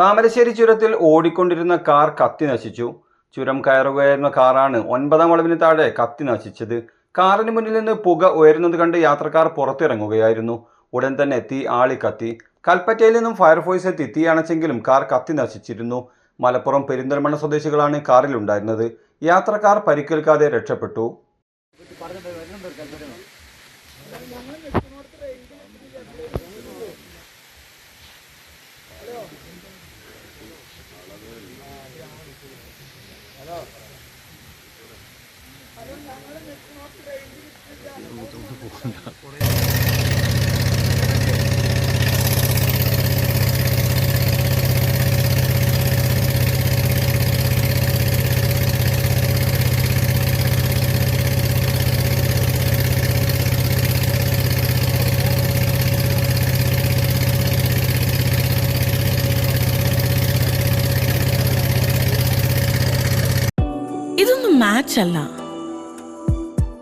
താമരശ്ശേരി ചുരത്തിൽ ഓടിക്കൊണ്ടിരുന്ന കാർ കത്തി നശിച്ചു. ചുരം കയറുകയായിരുന്ന കാറാണ് ഒൻപതാം വളവിന് താഴെ കത്തി നശിച്ചത്. കാറിന് മുന്നിൽ നിന്ന് പുക ഉയരുന്നത് കണ്ട് യാത്രക്കാർ പുറത്തിറങ്ങുകയായിരുന്നു. ഉടൻ തന്നെ തീ കത്തി. കൽപ്പറ്റയിൽ നിന്നും ഫയർഫോഴ്സ് എത്തി. തീ അണച്ചെങ്കിലും കാർ കത്തി നശിച്ചിരുന്നു. മലപ്പുറം പെരിന്തൽമണ്ണ സ്വദേശികളാണ് കാറിലുണ്ടായിരുന്നത് യാത്രക്കാർ പരിക്കേൽക്കാതെ രക്ഷപ്പെട്ടു. ഇതൊന്നും മാച്ച് അല്ല.